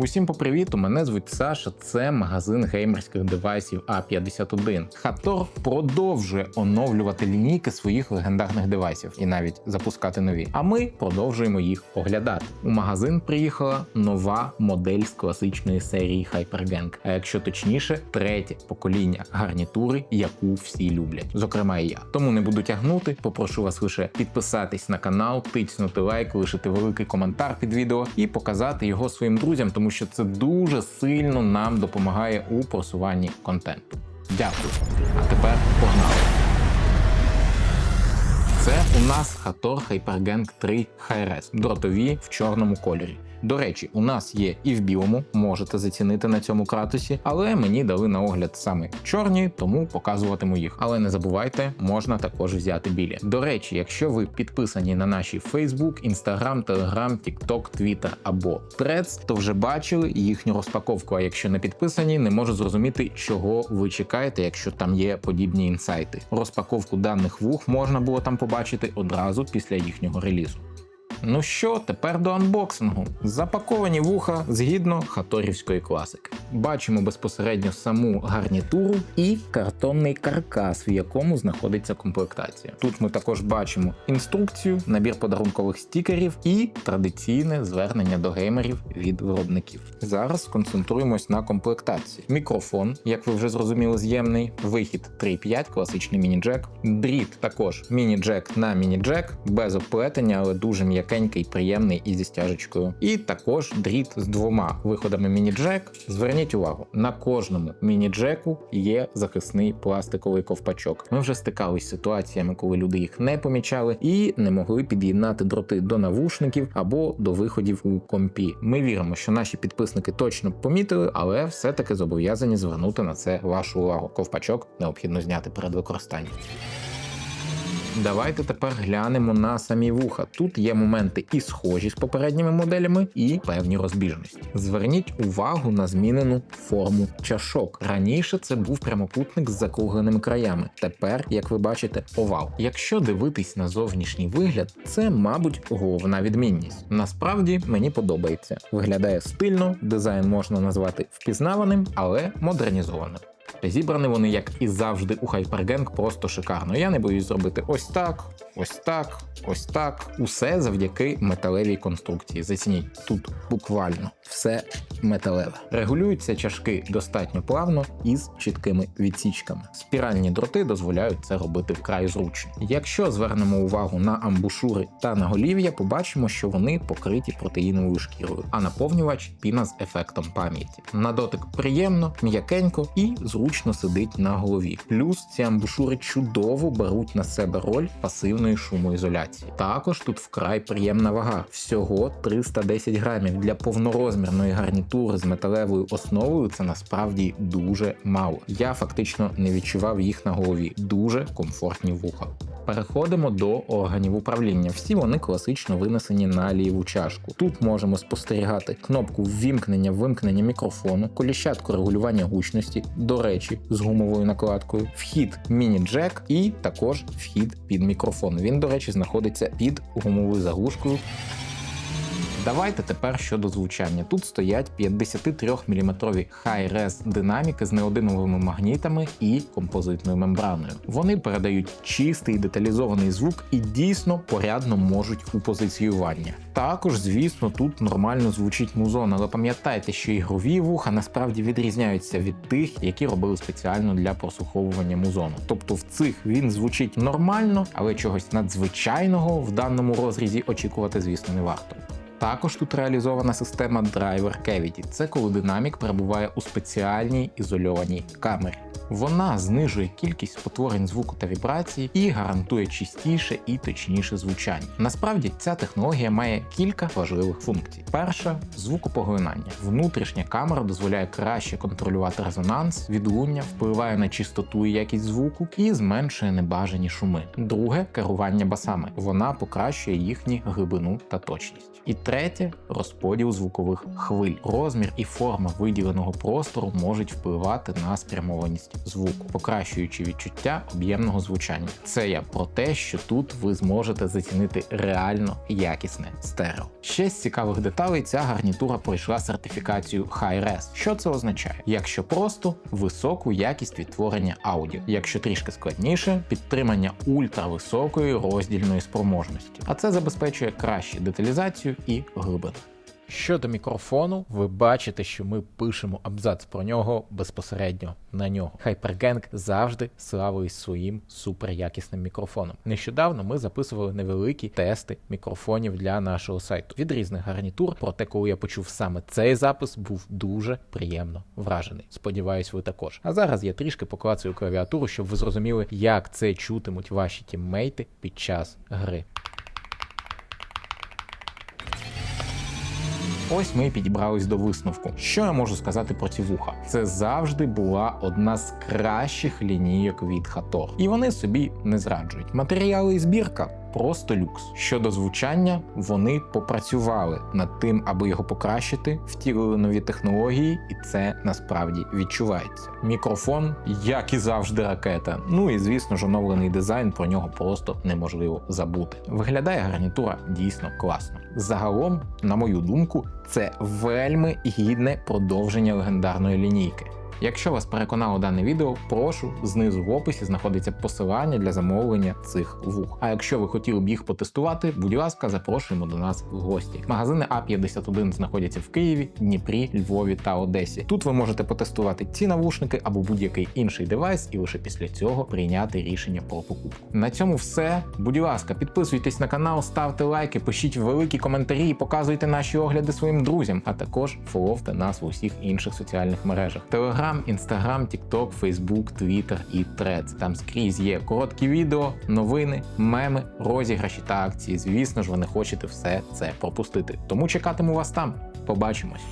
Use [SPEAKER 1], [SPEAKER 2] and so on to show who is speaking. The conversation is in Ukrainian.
[SPEAKER 1] Усім по привіту, мене звуть Саша. Це магазин геймерських девайсів А51. Хатор продовжує оновлювати лінійки своїх легендарних девайсів і навіть запускати нові. А ми продовжуємо їх оглядати. У магазин приїхала нова модель з класичної серії Hypergang, а якщо точніше, третє покоління гарнітури, яку всі люблять, зокрема і я. Тому не буду тягнути. Попрошу вас лише підписатись на канал, тицнути лайк, лишити великий коментар під відео і показати його своїм друзям, тому що це дуже сильно нам допомагає у просуванні контенту. Дякую. А тепер погнали. Це у нас Hator Hypergang 3 Hi-Res, дротові в чорному кольорі. До речі, у нас є і в білому, можете зацінити на цьому кратусі, але мені дали на огляд саме чорні, тому показуватиму їх. Але не забувайте, можна також взяти білі. До речі, якщо ви підписані на наші Facebook, Instagram, Telegram, TikTok, Twitter або Threads, то вже бачили їхню розпаковку. А якщо не підписані, не можу зрозуміти, чого ви чекаєте, якщо там є подібні інсайти. Розпаковку даних вух можна було там побачити одразу після їхнього релізу. Ну що, тепер до анбоксингу. Запаковані вуха згідно хаторівської класики. Бачимо безпосередньо саму гарнітуру і картонний каркас, в якому знаходиться комплектація. Тут ми також бачимо інструкцію, набір подарункових стікерів і традиційне звернення до геймерів від виробників. Зараз сконцентруємось на комплектації. Мікрофон, як ви вже зрозуміли, з'ємний, вихід 3.5, класичний міні-джек, дріт також міні-джек на міні-джек, без оплетення, але дуже м'якенький, приємний і зі стяжечкою. І також дріт з двома виходами міні-джек. Зверніть увагу, на кожному міні-джеку є захисний пластиковий ковпачок. Ми вже стикались з ситуаціями, коли люди їх не помічали і не могли під'єднати дроти до навушників або до виходів у компі. Ми віримо, що наші підписники точно помітили, але все-таки зобов'язані звернути на це вашу увагу. Ковпачок необхідно зняти перед використанням. Давайте тепер глянемо на самі вуха. Тут є моменти і схожі з попередніми моделями, і певні розбіжності. Зверніть увагу на змінену форму чашок. Раніше це був прямокутник з закругленими краями. Тепер, як ви бачите, овал. Якщо дивитись на зовнішній вигляд, це, мабуть, головна відмінність. Насправді мені подобається. Виглядає стильно, дизайн можна назвати впізнаваним, але модернізованим. Зібрані вони, як і завжди, у Hypergang просто шикарно. Я не боюсь зробити ось так, ось так, ось так. Усе завдяки металевій конструкції. Зацініть, тут буквально все металеве. Регулюються чашки достатньо плавно і з чіткими відсічками. Спіральні дроти дозволяють це робити вкрай зручно. Якщо звернемо увагу на амбушури та наголів'я, побачимо, що вони покриті протеїновою шкірою, а наповнювач піна з ефектом пам'яті. На дотик приємно, м'якенько і зручно сидить на голові. Плюс ці амбушури чудово беруть на себе роль пасивної шумоізоляції. Також тут вкрай приємна вага, всього 310 грамів для повнорозмірної гарнітури з металевою основою. Це насправді дуже мало. Я фактично не відчував їх на голові. Дуже комфортні вуха. Переходимо до органів управління. Всі вони класично винесені на ліву чашку. Тут можемо спостерігати кнопку ввімкнення вимкнення мікрофону, коліщатку регулювання гучності, до речі, з гумовою накладкою, вхід міні-джек і також вхід під мікрофон. Він, до речі, знаходиться під гумовою заглушкою. Давайте тепер щодо звучання. Тут стоять 53-мм хай-рез динаміки з неодиновими магнітами і композитною мембраною. Вони передають чистий деталізований звук і дійсно порядно можуть у позиціювання. Також, звісно, тут нормально звучить музон, але пам'ятайте, що ігрові вуха насправді відрізняються від тих, які робили спеціально для прослуховування музону. Тобто в цих він звучить нормально, але чогось надзвичайного в даному розрізі очікувати, звісно, не варто. Також тут реалізована система Driver Cavity. Це коли динамік перебуває у спеціальній ізольованій камері. Вона знижує кількість спотворень звуку та вібрацій і гарантує чистіше і точніше звучання. Насправді ця технологія має кілька важливих функцій. Перша звукопоглинання. Внутрішня камера дозволяє краще контролювати резонанс, відлуння, впливає на чистоту і якість звуку і зменшує небажані шуми. Друге керування басами. Вона покращує їхні глибину та точність. І третє розподіл звукових хвиль. Розмір і форма виділеного простору можуть впливати на спрямованість звуку, покращуючи відчуття об'ємного звучання. Це я про те, що тут ви зможете зацінити реально якісне стерео. Ще з цікавих деталей ця гарнітура пройшла сертифікацію Hi-Res. Що це означає? Якщо просто високу якість відтворення аудіо, якщо трішки складніше, підтримання ультрависокої роздільної спроможності. А це забезпечує кращу деталізацію і глибину. Щодо мікрофону, ви бачите, що ми пишемо абзац про нього безпосередньо на нього. HyperGang завжди славились своїм суперякісним мікрофоном. Нещодавно ми записували невеликі тести мікрофонів для нашого сайту від різних гарнітур. Проте, коли я почув саме цей запис, був дуже приємно вражений. Сподіваюсь, ви також. А зараз я трішки поклацаю клавіатуру, щоб ви зрозуміли, як це чутимуть ваші тіммейти під час гри. Ось ми підібрались до висновку. Що я можу сказати про ці вуха? Це завжди була одна з кращих лінійок від Хатор. І вони собі не зраджують. Матеріали і збірка. Просто люкс. Щодо звучання, вони попрацювали над тим, аби його покращити, втілили нові технології, і це насправді відчувається. Мікрофон, як і завжди, ракета. Ну і звісно ж, оновлений дизайн про нього просто неможливо забути. Виглядає гарнітура дійсно класно. Загалом, на мою думку, це вельми гідне продовження легендарної лінійки. Якщо вас переконало дане відео, прошу знизу в описі знаходиться посилання для замовлення цих вух. А якщо ви хотіли б їх потестувати, будь ласка, запрошуємо до нас в гості. Магазини А51 знаходяться в Києві, Дніпрі, Львові та Одесі. Тут ви можете потестувати ці навушники або будь-який інший девайс, і лише після цього прийняти рішення про покупку. На цьому все. Будь ласка, підписуйтесь на канал, ставте лайки, пишіть великі коментарі і показуйте наші огляди своїм друзям, а також фоловте нас в усіх інших соціальних мережах. Телеграм, інстаграм, тікток, фейсбук, твіттер і трец. Там скрізь є короткі відео, новини, меми, розіграші та акції. Звісно ж, ви не хочете все це пропустити. Тому чекатиму вас там. Побачимось.